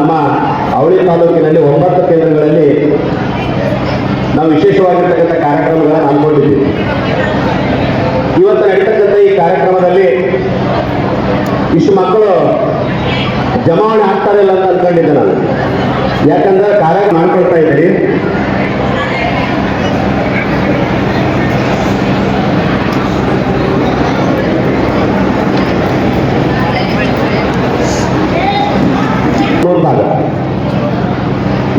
ನಮ್ಮ ಅವಳಿ ತಾಲೂಕಿನಲ್ಲಿ ಒಂಬತ್ತು ಕೇಂದ್ರಗಳಲ್ಲಿ ನಾವು ವಿಶೇಷವಾಗಿರ್ತಕ್ಕಂಥ ಕಾರ್ಯಕ್ರಮಗಳನ್ನು ಹಮ್ಮಿಕೊಂಡಿದ್ದೀವಿ. ಇವತ್ತು ನಡೀತಕ್ಕಂಥ ಈ ಕಾರ್ಯಕ್ರಮದಲ್ಲಿ ಇಷ್ಟು ಮಕ್ಕಳು ಜಮಾವಣೆ ಆಗ್ತಾರೆ ಇಲ್ಲ ಅಂತ ಅನ್ಕೊಂಡಿದ್ದೆ ನಾನು. ಯಾಕಂದ್ರೆ ಕಾರ್ಯ ಮಾಡ್ಕೊಳ್ತಾ ಇದ್ದೀರಿ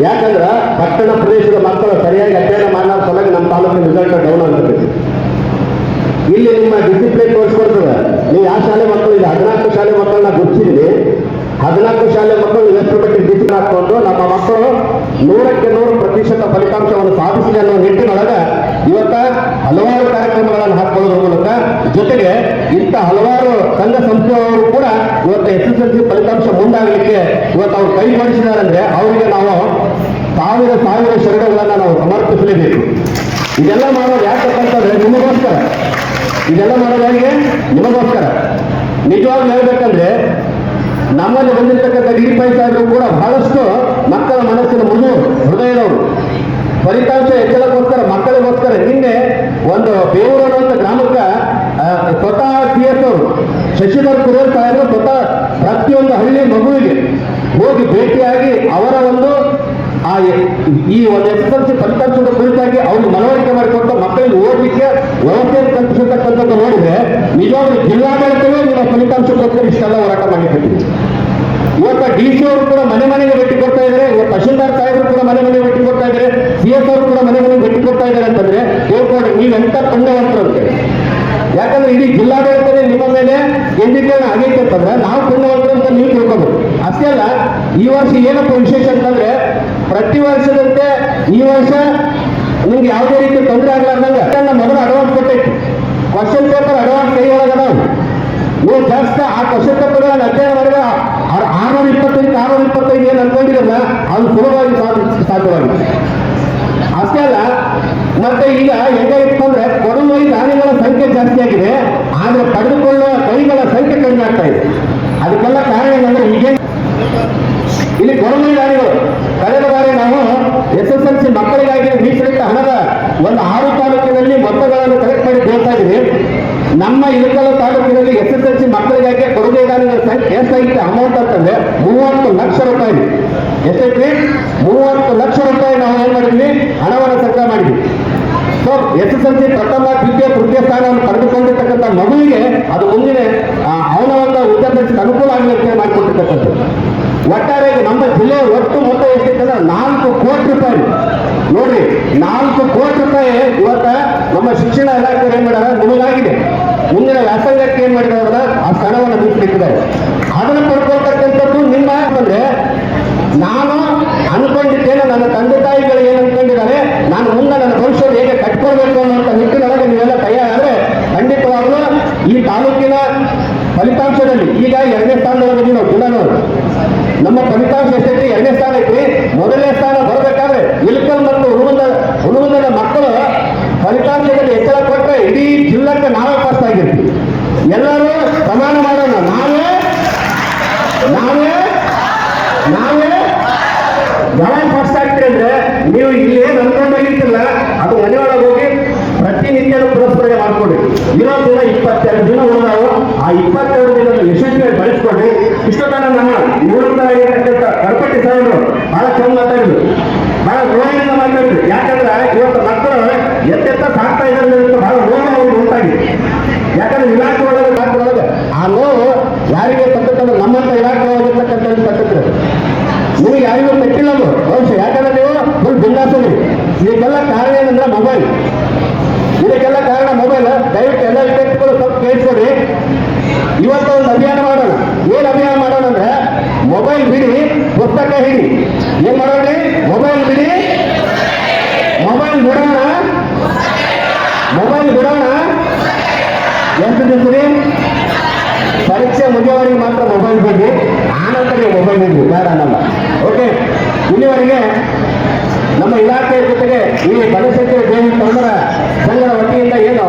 ಯಾಕಂದ್ರೆ ಪಟ್ಟಣ ಪ್ರದೇಶದ ಮಕ್ಕಳು ಸರಿಯಾಗಿ ಅಧ್ಯಯನ ಮಾಡೋ ಸಲಹೆ ನಮ್ಮ ತಾಲೂಕಿನ ರಿಸಲ್ಟ್ ಡೌನ್ ಆಗ್ತದೆ ಇಲ್ಲಿ ನಿಮ್ಮ ಡಿಸಿಪ್ಲಿನ್ ತೋರಿಸ್ಕೊಡ್ತದೆ ನೀವು ಯಾವ ಶಾಲೆ ಮಕ್ಕಳು ಇದೆ? ಹದಿನಾಲ್ಕು ಶಾಲೆ ಮಕ್ಕಳನ್ನ ಗುರುತಿಸಿದ್ದೀನಿ ಹದಿನಾಲ್ಕು ಶಾಲೆ ಮಕ್ಕಳು ಎಷ್ಟು ಮಟ್ಟಿಗೆ ಡಿಸಿಪ್ಲಿನ್ ಹಾಕೊಂಡು ನಮ್ಮ ಮಕ್ಕಳು ನೂರಕ್ಕೆ ನೂರು ಪ್ರತಿಶತ ಫಲಿತಾಂಶವನ್ನು ಸಾಧಿಸಿದೆ ಅನ್ನೋ ನಿಟ್ಟಿನೊಳಗೆ ಇವತ್ತ ಹಲವಾರು ಕಾರ್ಯಕ್ರಮಗಳನ್ನು ಹಾಕೊಳ್ಳೋದ್ರ ಮೂಲಕ ಜೊತೆಗೆ ಇಂಥ ಹಲವಾರು ಸಂಘ ಸಂಸ್ಥೆಯವರು ಕೂಡ ಇವತ್ತು ಎಸ್ ಎಸ್ ಎಲ್ ಸಿ ಫಲಿತಾಂಶ ಮುಂದಾಗಲಿಕ್ಕೆ ಇವತ್ತು ಅವರು ಕೈ ಮಾಡಿಸಿದಾರಂದ್ರೆ ಅವರಿಗೆ ನಾವು ಸಾವಿರ ಸಾವಿರ ಶರಣಗಳನ್ನು ನಾವು ಸಮರ್ಪಿಸಲೇಬೇಕು. ಇದೆಲ್ಲ ಮಾಡೋದು ಯಾಕಪ್ಪ ಅಂತಂದ್ರೆ ನಿಮಗೋಸ್ಕರ. ಇದೆಲ್ಲ ಮಾಡೋದು ಹೇಗೆ ನಿಮಗೋಸ್ಕರ. ನಿಜವಾಗಿ ಹೇಳ್ಬೇಕಂದ್ರೆ ನಮ್ಮಲ್ಲಿ ಬಂದಿರತಕ್ಕಂಥ ಡಿಪೈ ಸಾಹೇಬರು ಕೂಡ ಬಹಳಷ್ಟು ಮಕ್ಕಳ ಮನಸ್ಸಿನ ಮುಂದೆ ಹೃದಯದವರು. ಫಲಿತಾಂಶ ಹೆಚ್ಚಳಕ್ಕೋಸ್ಕರ ಮಕ್ಕಳಿಗೋಸ್ಕರ ನಿನ್ನೆ ಒಂದು ಬೇವೂರು ಅನ್ನುವಂಥ ಗ್ರಾಮಕ್ಕೆ ಆ, ಸ್ವತಃ ಸಿ ಎಸ್ ಅವರು ಶಶಿಧರ್ ಕುರೇಲ್ ಸಾಹೇಬರು ಸ್ವತಃ ಪ್ರತಿಯೊಂದು ಹಳ್ಳಿ ಮಗುವಿಗೆ ಹೋಗಿ ಭೇಟಿಯಾಗಿ ಅವರ ಒಂದು ಆ ಈ ಒಂದು ಎಸ್ ಎಲ್ ಸಿ ಫಲಿತಾಂಶದ ಕುರಿತಾಗಿ ಅವ್ರಿಗೆ ಮನವರಿಕೆ ಮಾಡಿಕೊಟ್ಟು ಮಕ್ಕಳಿಗೆ ಓದಲಿಕ್ಕೆ ವ್ಯವಸ್ಥೆ ಕಲ್ಪಿಸತಕ್ಕಂಥದ್ದು ನೋಡಿದ್ರೆ, ನಿಜವಾಗ್ಲೂ ಜಿಲ್ಲಾಡಳಿತವೇ ನಿಮ್ಮ ಫಲಿತಾಂಶಕ್ಕೋಸ್ಕರ ಇಷ್ಟೆಲ್ಲ ಹೋರಾಟ ಮಾಡಿಕೊಟ್ಟಿದೆ. ಇವತ್ತು ಡಿ ಸಿ ಅವರು ಕೂಡ ಮನೆ ಮನೆಗೆ ಭೇಟಿ ಕೊಡ್ತಾ ಇದ್ದಾರೆ, ಇವತ್ತು ತಹಶೀಲ್ದಾರ್ ಸಾಹೇಬರು ಕೂಡ ಮನೆ ಮನೆಗೆ ಭೇಟಿ ಕೊಡ್ತಾ ಇದ್ದಾರೆ ಸಿ ಎಸ್ ಅವರು ಕೂಡ ಮನೆ ಮನೆಗೆ ಭೇಟಿ ಕೊಡ್ತಾ ಇದ್ದಾರೆ ಅಂತಂದ್ರೆ ಕೇಳ್ಕೊಂಡು ನೀವೆಂತ ಪುಣ್ಯವಂತರು ಅಂತ ಯಾಕಂದ್ರೆ ಇಡೀ ಜಿಲ್ಲಾಡಳಿತನೇ ನಿಮ್ಮ ಮೇಲೆ ಕೇಂದ್ರೀಕರಣ ಆಗೈತೆ ಅಂತಂದ್ರೆ ನಾವು ಕೊಂಡೋಗ್ರೆ ಅಂತ ನೀವು ತಿಳ್ಕೊಬೇಕು. ಅಷ್ಟೇ ಅಲ್ಲ, ಈ ವರ್ಷ ಏನಪ್ಪ ವಿಶೇಷ ಅಂತಂದ್ರೆ ಪ್ರತಿ ವರ್ಷದಂತೆ ಈ ವರ್ಷ ನಿಮ್ಗೆ ಯಾವುದೇ ರೀತಿ ತೊಂದರೆ ಆಗ್ಲಾರ್ದಂಗ ನಮ್ಮ ಮೊದಲು ಅಡ್ವಾನ್ಸ್ ಕೊಟ್ಟೈತಿ ಕ್ವಶನ್ ಪೇಪರ್ ಅಡ್ವಾನ್ಸ್ ಕೈ ನಾವು ನೀವು ಜಾಸ್ತಿ ಆ ಕ್ವಶನ್ ಪೇಪರ್ಗಳನ್ನು ಅಧ್ಯಯನ ಮಾಡಿದ್ರೆ ಆ- ಆರ್ನೂರ ಇಪ್ಪತ್ತೈದು ಆರ್ನೂರ ಇಪ್ಪತ್ತೈದು ಏನು ಅನ್ಕೊಂಡಿರಲ್ಲ ಅದು ಸುಲಭವಾಗಿ ಸಾಧ- ಸಾಧ್ಯವಾಗಿದೆ. ಅಷ್ಟೇ ಅಲ್ಲ, ಮತ್ತೆ ಈಗ ಹೆಂಗಾಗಿತ್ತು ಅಂದ್ರೆ ಕೊಡುವ ದಾನಿಗಳ ಸಂಖ್ಯೆ ಜಾಸ್ತಿ ಆಗಿದೆ. ಆದ್ರೆ ಪಡೆದುಕೊಳ್ಳುವ ಕೈಗಳ ಸಂಖ್ಯೆ ಕಡಿಮೆ ಆಗ್ತಾ ಇದೆ ಅದಕ್ಕೆಲ್ಲ ಕಾರಣ ಏನಂದ್ರೆ ಹೀಗೆ ಇಲ್ಲಿ ಕೊಡುವೈ ದಾನಿಗಳು ಕಳೆದ ಬಾರಿ ನಾವು ಎಸ್ ಎಸ್ ಎಲ್ ಸಿ ಮಕ್ಕಳಿಗಾಗಿ ಮೀಸಲಿಟ್ಟ ಹಣದ ಒಂದು ಆರು ತಾಲೂಕಿನಲ್ಲಿ ಮೊತ್ತಗಳನ್ನು ಕಲೆಕ್ಟ್ ಮಾಡಿ ಕೊಡ್ತಾ ಇದ್ದೀವಿ ನಮ್ಮ ಇಳಕಲ ತಾಲೂಕಿನಲ್ಲಿ ಎಸ್ ಎಸ್ ಎಲ್ ಸಿ ಮಕ್ಕಳಿಗಾಗಿ ಕೊಡುಗೆ ಸಂಖ್ಯೆ ಎಷ್ಟಾಗಿತ್ತು ಅಮೌಂಟ್ ಅಂತಂದ್ರೆ ಮೂವತ್ತು ಲಕ್ಷ ರೂಪಾಯಿ. ಎಷ್ಟೈತಿ ಮೂವತ್ತು ಲಕ್ಷ ರೂಪಾಯಿ ನಾವು ಏನ್ ಮಾಡಿದ್ವಿ? ಹಣವನ್ನು ಸಂಗ್ರಹ ಮಾಡಿದ್ವಿ. So S S L C ಪ್ರಥಮ, ದ್ವಿತೀಯ, ತೃತೀಯ ಸ್ಥಾನವನ್ನು ಪಡೆದುಕೊಂಡಿರ್ತಕ್ಕಂಥ ಮಗುವಿಗೆ ಅದು ಮುಂದಿನ ಅವನ ಒಂದು ವಿದ್ಯಾಭ್ಯಾಸಕ್ಕೆ ಅನುಕೂಲ ಆಗಲಿಕ್ಕೆ ಮಾಡಿಕೊಟ್ಟಿರ್ತಕ್ಕಂಥದ್ದು. ಒಟ್ಟಾರೆ ನಮ್ಮ ಜಿಲ್ಲೆ ಒಟ್ಟು ಮೊತ್ತ ಎಷ್ಟಿತ್ತಂದ್ರೆ ನಾಲ್ಕು ಕೋಟಿ ರೂಪಾಯಿ. ನೋಡ್ರಿ, ನಾಲ್ಕು ಕೋಟಿ ರೂಪಾಯಿ ಇವತ್ತ ನಮ್ಮ ಶಿಕ್ಷಣ ಇಲಾಖೆ ಏನ್ ಮಾಡ್ಯಾರ ನಿಮಗಾಗಿದೆ ಮುಂದಿನ ವ್ಯಾಸಂಗಕ್ಕೆ ಏನ್ ಸ್ಥಳವನ್ನು ಮೀಸಲಿಟ್ಟಿದ್ದಾರೆ ಅದನ್ನು ಪಡ್ಕೊಳ್ತಕ್ಕಂಥದ್ದು ನಿಮ್ಮ ಅಂದ್ರೆ ನಾನು ಅನ್ಕೊಂಡಿದ್ದೇನೆ, ನನ್ನ ತಂದೆ ತಾಯಿಗಳು ಏನು ಅನ್ಕೊಂಡಿದ್ದಾರೆ, ನಾನು ಮುಂದೆ ನನ್ನ ಭವಿಷ್ಯ ಹೇಗೆ ಕಟ್ಕೊಳ್ಬೇಕು ಅನ್ನುವಂಥ ನಿಟ್ಟಿನೊಳಗೆ ನೀವೆಲ್ಲ ತಯಾರಾದ್ರೆ ಖಂಡಿತವಾಗ್ಲೂ ಈ ತಾಲೂಕಿನ ಫಲಿತಾಂಶದಲ್ಲಿ, ಈಗ ಎರಡನೇ ಸ್ಥಾನದಲ್ಲಿ ನಾವು ಜಿಲ್ಲಾನವರು ನಮ್ಮ ಫಲಿತಾಂಶ ಎಷ್ಟೈತಿ? ಎರಡನೇ ಸ್ಥಾನ ಐತಿ. ಮೊದಲನೇ ಸ್ಥಾನ ಬರಬೇಕಾದ್ರೆ ಇಲ್ಕಲ್ ಮತ್ತು ಹುಡುಗನ ಹುಡುಗನ ಮಕ್ಕಳು ಫಲಿತಾಂಶದಲ್ಲಿ ಹೆಚ್ಚಳ ಕೊಟ್ಟರೆ ಇಡೀ ಜಿಲ್ಲಕ್ಕೆ ನಾವೇ ಪಾಸ್ ಆಗಿರ್ತೀವಿ. ಎಲ್ಲರೂ ಸಮಾನ ಮಾಡೋಣ ನಾವೇ ನಾವೇ ನಾವೇ ಯಾವಾಗ ಫಸ್ಟ್ ಆಗ್ತೀರಿ ಅಂದ್ರೆ ನೀವು ಇಲ್ಲಿ ಏನು ಅನ್ಕೊಂಡೋಗಿರ್ತಿಲ್ಲ ಅದು ಮನೆಯೊಳಗೆ ಹೋಗಿ ಪ್ರತಿನಿತ್ಯನೂ ಪುರಸ್ಕರಣೆ ಮಾಡ್ಕೊಡಿ ಇರೋ ದಿನ ಇಪ್ಪತ್ತೆರಡು ದಿನ ಉಳಿದಾವು. ಆ ಇಪ್ಪತ್ತೆರಡು ದಿನ ಯಶಸ್ವಿಯಾಗಿ ಬಳಸ್ಕೊಡಿ ಇಷ್ಟೊತ್ತನ ನಮ್ಮ ನಿವೃತ್ತರಾಗಿರ್ತಕ್ಕಂಥ ಕರ್ಪಟ್ಟಿ ಸಾಹೇಬರು ಬಹಳ ಚಂದ ಮಾತಾಡಿದ್ರು. ಬಹಳ ನೋವಿನಿಂದ ಮಾತಾಡಿದ್ರು. ಯಾಕಂದ್ರೆ ಇವತ್ತು ಮಕ್ಕಳು ಎತ್ತೆತ್ತ ಸಾಕ್ತಾ ಇದ್ದಾರೆ ಬಹಳ ನೋವು ಉಂಟಾಗಿದೆ. ಯಾಕಂದ್ರೆ ಇಲಾಖೆ ಒಳಗೆ ಇಲಾಖೆ ಒಳಗೆ ಆ ನೋವು ಯಾರಿಗೆ ತಕ್ಕಂದ್ರೆ ನಮ್ಮಂತ ಇಲಾಖೆ ಒಳಗಿರ್ತಕ್ಕಂಥ ತಕ್ಕಂದ್ರೆ ನಿಮಗೆ ಯಾರಿಗೂ ತಟ್ಟಿಲ್ಲ ಅದು ಬಹುಶಃ ಯಾಕಂದ್ರೆ ನೀವು ಫುಲ್ ಬಿಂದಾಸರಿ ಇದಕ್ಕೆಲ್ಲ ಕಾರಣ ಏನಂದ್ರೆ ಮೊಬೈಲ್ ಇದಕ್ಕೆಲ್ಲ ಕಾರಣ ಮೊಬೈಲ್ ದಯವಿಟ್ಟು ಎಲ್ಲ ವಿದ್ಯಾರ್ಥಿಗಳು ಸ್ವಲ್ಪ ಕೇಳಿಸ್ಕೊಡಿ ಇವತ್ತು ಒಂದು ಅಭಿಯಾನ ಮಾಡೋಣ ಏನ್ ಅಭಿಯಾನ ಮಾಡೋಣ ಅಂದ್ರೆ ಮೊಬೈಲ್ ಬಿಡಿ ಪುಸ್ತಕ ಹಿಡಿ ಏನ್ ಮಾಡೋಣ ಮೊಬೈಲ್ ಬಿಡಿ. ಮೊಬೈಲ್ ಬಿಡೋಣ. ಮೊಬೈಲ್ ಬಿಡೋಣ. ಎಷ್ಟು ದಿವಸ ರೀ ಪರೀಕ್ಷೆ ಮುಗಿಯೋವರೆಗೆ ಮಾತ್ರ ಮೊಬೈಲ್ ಬಿಡಿ ಆನಂತರ ಮೊಬೈಲ್ ಬಿಡಿ ಬೇಡ ಅನ್ನಲ್ಲ. ಓಕೆ ಇಲ್ಲಿವರೆಗೆ ನಮ್ಮ ಇಲಾಖೆಯ ಜೊತೆಗೆ ಈ ಬನಶಂಕರ ದೇವಿ ಸಂಘದ ವತಿಯಿಂದ ಏನು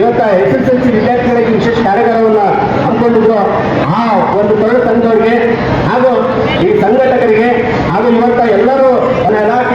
ಇವತ್ತ ಎಸ್ ಎಸ್ ಎಲ್ ಸಿ ವಿದ್ಯಾರ್ಥಿಗಳಿಗೆ ವಿಶೇಷ ಕಾರ್ಯಾಗಾರವನ್ನು ಹಮ್ಮಿಕೊಂಡಿದ್ರು ಆ ಒಂದು ತೊಳೆ ಸಂಘದವರಿಗೆ ಹಾಗೂ ಈ ಸಂಘಟಕರಿಗೆ ಹಾಗೂ ಇವತ್ತ ಎಲ್ಲರೂ ಇಲಾಖೆ